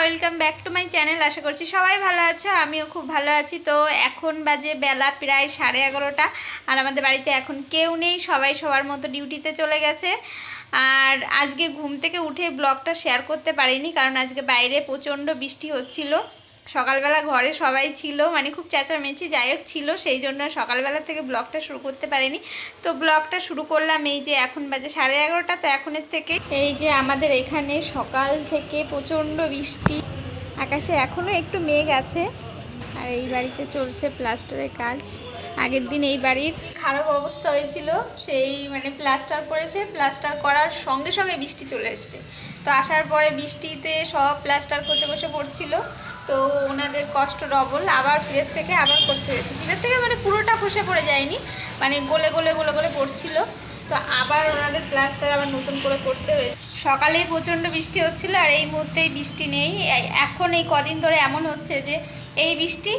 Welcome back to my channel আশা করছি সবাই ভালো আছো, আমিও খুব ভালো আছি। তো এখন বাজে বেলা প্রায় সাড়ে এগারোটা, আর আমাদের বাড়িতে এখন কেউ নেই, সবাই সবার মতো ডিউটিতে চলে গেছে। আর আজকে ঘুম থেকে উঠে ব্লগটা শেয়ার করতে পারিনি, কারণ আজকে বাইরে প্রচণ্ড বৃষ্টি হচ্ছিল। সকালবেলা ঘরে সবাই ছিল মানে খুব চেঁচামেচি, যাই হোক ছিল, সেই জন্য সকালবেলা থেকে ব্লগটা শুরু করতে পারিনি। তো ব্লগটা শুরু করলাম এই যে এখন বাজে সাড়ে এগারোটা, তো এখনের থেকে এই যে আমাদের এখানে সকাল থেকে প্রচণ্ড বৃষ্টি, আকাশে এখনও একটু মেঘ আছে। আর এই বাড়িতে চলছে প্লাস্টারের কাজ। আগের দিন এই বাড়ির খারাপ অবস্থা হয়েছিল, সেই মানে প্লাস্টার করেছে, প্লাস্টার করার সঙ্গে সঙ্গে বৃষ্টি চলে এসছে। তো আসার পরে বৃষ্টিতে সব প্লাস্টার করতে বসে পড়ছিল। তো ওনাদের কষ্ট ডবল আবার ফিরের থেকে আবার করতে হয়েছে। ফিরের থেকে মানে পুরোটা খসে পড়ে যায়নি মানে গোলে গোলে গোলে গোলে পড়ছিল। তো আবার ওনাদের প্লাস্টার আবার নতুন করে করতে হয়েছে। সকালেই প্রচণ্ড বৃষ্টি হচ্ছিল আর এই মুহূর্তেই বৃষ্টি নেই। এখন এই কদিন ধরে এমন হচ্ছে যে, এই বৃষ্টি,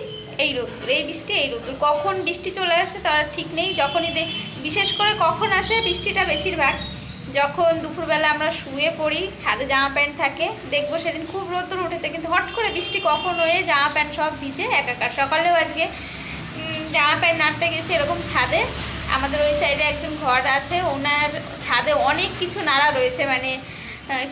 এই রোদ্দুর, এই বৃষ্টি, এই রোদ্দুর। কখন বৃষ্টি চলে আসে তার ঠিক নেই। যখনই বিশেষ করে কখন আসে, বৃষ্টিটা বেশিরভাগ যখন দুপুরবেলা আমরা শুয়ে পড়ি, ছাদে জামা প্যান্ট থাকে, দেখব সেদিন খুব রোদ্দুর উঠেছে, কিন্তু হট করে বৃষ্টি কখন হয়ে জামা প্যান্ট সব ভিজে একাকার। সকালেও আজকে জামা প্যান্ট নাড়তে গেছি এরকম ছাদে। আমাদের ওই সাইডে একজন ঘর আছে, ওনার ছাদে অনেক কিছু নাড়া রয়েছে মানে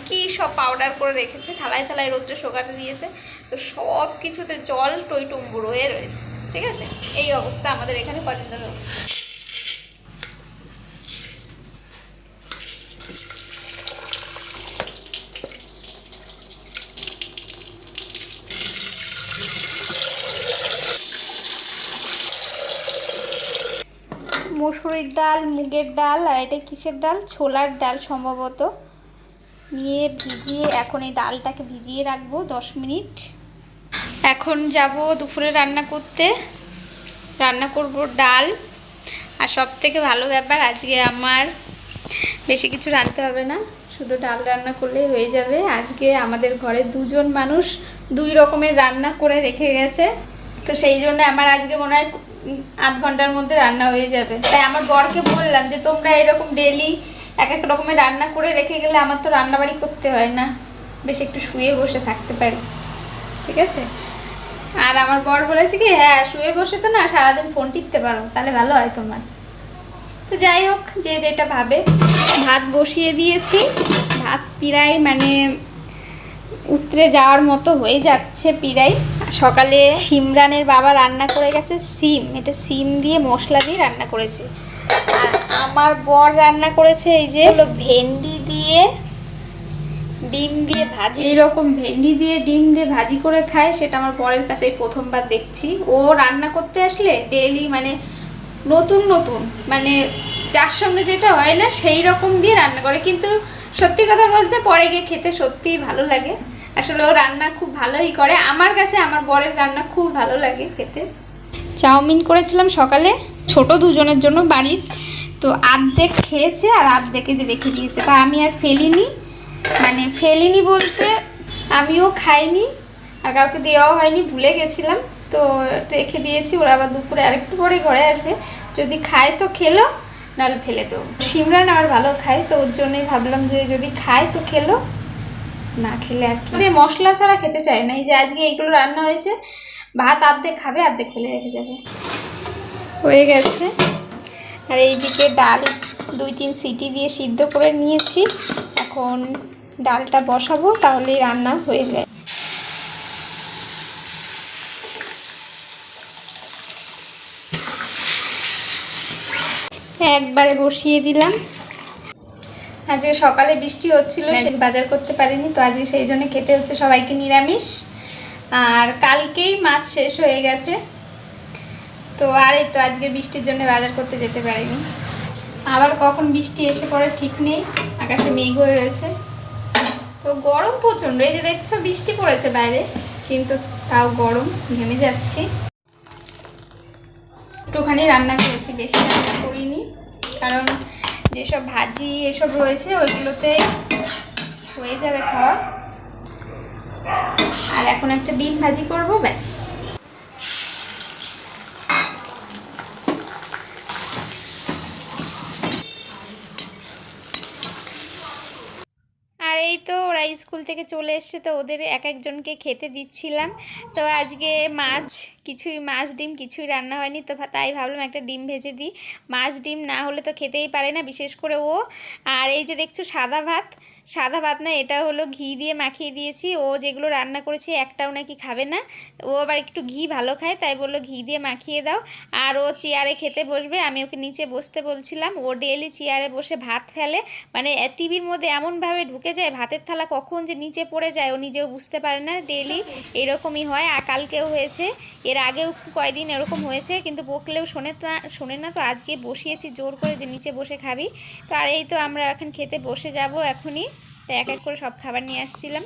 কি সব পাউডার করে রেখেছে, থালায় থালায় রোদ্রে শোকাতে দিয়েছে। তো সব কিছুতে জল টই রয়ে রয়েছে, ঠিক আছে? এই অবস্থা আমাদের এখানে কদিন ধরে মসুরির ডাল, মুগের ডাল আর এটা কিসের ডাল? ছোলার ডাল সম্ভবত। নিয়ে ভিজিয়ে এখন এই ডালটাকে ভিজিয়ে রাখব দশ মিনিট। এখন যাব দুপুরে রান্না করতে। রান্না করব ডাল। আর সব থেকে ভালো ব্যাপার, আজকে আমার বেশি কিছু রাঁধতে হবে না। শুধু ডাল রান্না করলেই হয়ে যাবে। আজকে আমাদের ঘরে দুজন মানুষ দুই রকমের রান্না করে রেখে গেছে। তো সেই জন্য আমার আজকে মনে হয় আধ ঘণ্টার মধ্যে রান্না হয়ে যাবে। তাই আমার বরকে বললাম যে, তোমরা এরকম ডেলি এক এক রকমের রান্না করে রেখে গেলে আমার তো রান্নাবাড়ি করতে হয় না। বেশ একটু শুয়ে বসে থাকতে পারি। ঠিক আছে? আর আমার বর বলেছে কি হ্যাঁ শুয়ে বসে তো না, সারাদিন ফোন টিপতে পারো, তাহলে ভালো হয় তোমার। তো যাই হোক, যে যেটা ভাবে, ভাত বসিয়ে দিয়েছি। ভাত পিরাই মানে উতরে যাওয়ার মতো হয়ে যাচ্ছে পিরাই সকালে সিমরানের বাবা রান্না করে গেছে, সিম, এটা সিম দিয়ে মশলা দিয়ে রান্না করেছে। আর আমার বর রান্না করেছে এই যে হলো ভেন্ডি দিয়ে ডিম দিয়ে ভাজি। এইরকম ভেন্ডি দিয়ে ডিম দিয়ে ভাজি করে খায়, সেটা আমার বরের কাছে প্রথমবার দেখছি। ও রান্না করতে আসলে ডেইলি মানে নতুন নতুন মানে যার সঙ্গে যেটা হয় না, সেই রকম দিয়ে রান্না করে। কিন্তু সত্যি কথা বলতে পরে গিয়ে খেতে সত্যিই ভালো লাগে। আসলে ও রান্না খুব ভালোই করে। আমার কাছে আমার বরের রান্না খুব ভালো লাগে খেতে। চাউমিন করেছিলাম সকালে, ছোট দুজনের জন্য বাড়ির। তো আর্ধেক খেয়েছে আর আর্ধেকে যে রেখে দিয়েছে। তা আমি আর ফেলিনি। মানে ফেলিনি বলতে আমিও খাইনি, আর কাউকে দেওয়াও হয়নি, ভুলে গেছিলাম। তো রেখে দিয়েছি, ওরা আবার দুপুরে আরেকটু পরে ঘরে আসবে। যদি খায় তো খেলো। নাহলে ফেলে দেবো। সিমরান আর ভালো খায়, তো ওর জন্যই ভাবলাম যে যদি খায় তো খেলো। না খেলে আর কি। মানে মশলা ছাড়া খেতে চায় না। এই যে আজকে এইগুলো রান্না হয়েছে, ভাত আর্ধেক খাবে, আর্ধেক ফেলে রেখে যাবে। হয়ে গেছে। আর এইদিকে ডাল দুই তিন সিটি দিয়ে সিদ্ধ করে নিয়েছি। এখন ডালটা বসাবো, তাহলেই রান্না হয়ে যায়। একবারে বসিয়ে দিলাম। আজকে সকালে বৃষ্টি হচ্ছিল সে বাজার করতে পারিনি তো আজকে সেই জন্য খেতে হচ্ছে সবাইকে নিরামিষ। আর কালকেই মাছ শেষ হয়ে গেছে। তো আর এই তো আজকে বৃষ্টির জন্য বাজার করতে যেতে পারিনি। আবার কখন বৃষ্টি এসে পড়ে ঠিক নেই আকাশে মেঘ হয়ে রয়েছে। তো গরম প্রচণ্ড এই যে দেখছ বৃষ্টি পড়েছে বাইরে কিন্তু তাও গরম ঘেমে যাচ্ছি। একটুখানি রান্না করেছি, বেশি রান্না করিনি। কারণ যেসব ভাজি এসব রয়েছে, ওইগুলোতে হয়ে যাবে খাওয়া। আর এখন একটা ডিম ভাজি করব, ব্যাস আর এই তো ওরা স্কুল থেকে চলে এসছে, তো ওদের এক একজনকে খেতে দিচ্ছিলাম। তো আজকে মাছ, কিছুই মাছ ডিম, কিছুই রান্না হয়নি, তো তাই ভাবলাম একটা ডিম ভেজে দিই। মাছ ডিম না হলে তো খেতেই পারে না, বিশেষ করে ও। আর এই যে দেখছ সাদা ভাত সাদা ভাত না, এটা হলো ঘি দিয়ে মাখিয়ে দিয়েছি। ও যেগুলো রান্না করেছি একটাও নাকি খাবে না। ও আবার একটু ঘি ভালো খায়, তাই বলল ঘি দিয়ে মাখিয়ে দাও। আর ও চেয়ারে খেতে বসবে, আমি ওকে নিচে বসতে বলছিলাম। ও ডেলি চেয়ারে বসে ভাত ফেলে। মানে টিভির মধ্যে এমনভাবে ঢুকে যায়, ভাতের থালা কখন যে নিচে পড়ে যায়, ও নিজেও বুঝতে পারে না। ডেলি এরকমই হয়, আর কালকেও হয়েছে। এর আগেও কয়দিন এরকম হয়েছে, কিন্তু বকলেও শোনে তো, শোনে না তো। আজকে বসিয়েছি জোর করে যে নিচে বসে খাবি। তো আর এই তো আমরা এখন খেতে বসে যাব এখনই। তো এক এক করে সব খাবার নিয়ে আসছিলাম।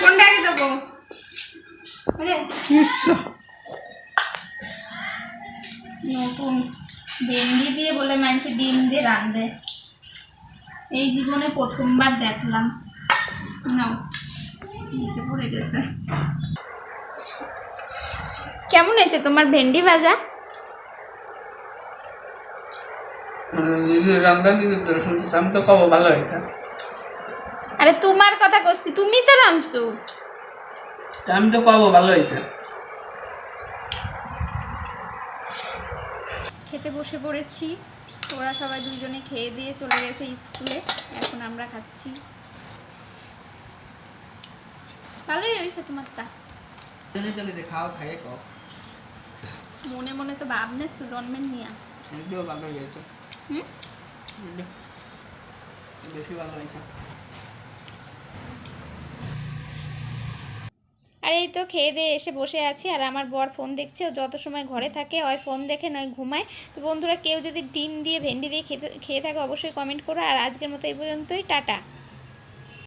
কোনটা আগে দেবো? নতুন ভেন্ডি দিয়ে বলে মানুষের ডিম দিয়ে রাঁধবে। এই জীবনে প্রথমবার দেখলাম। নাও নিচে পড়ে গেছে। কেমন হয়েছে তোমার ভেন্ডি ভাজা? নিজের রান্না নিজের শুনতেছি আমি তো খাব ভালো আরে তোমার কথা করছি তুমি তো রাঁধছো আমি তো খাব ভালো খেতে বসে পড়েছি ওরা সবাই দুজনে খেয়ে দিয়ে চলে গেছে স্কুলে এখন আমরা খাচ্ছি। ভালোই হয়েছে তোমারটা জেনে চলে যে খাও খাইয়ে মনে মনে তো ভাবনে সুজন্মের নিয়া। ভালো হয়েছে বেশি ভালো হয়েছে। আর এই তো খেয়ে দিয়ে এসে বসে আছি আর আমার বর ফোন দেখছে ও যত সময় ঘরে থাকে ওই ফোন দেখে নয় ঘুমায়। তো বন্ধুরা কেউ যদি ডিম দিয়ে ভেন্ডি দিয়ে খেতে খেয়ে থাকে অবশ্যই কমেন্ট করো। আর আজকের মতো এই পর্যন্তই টাটা।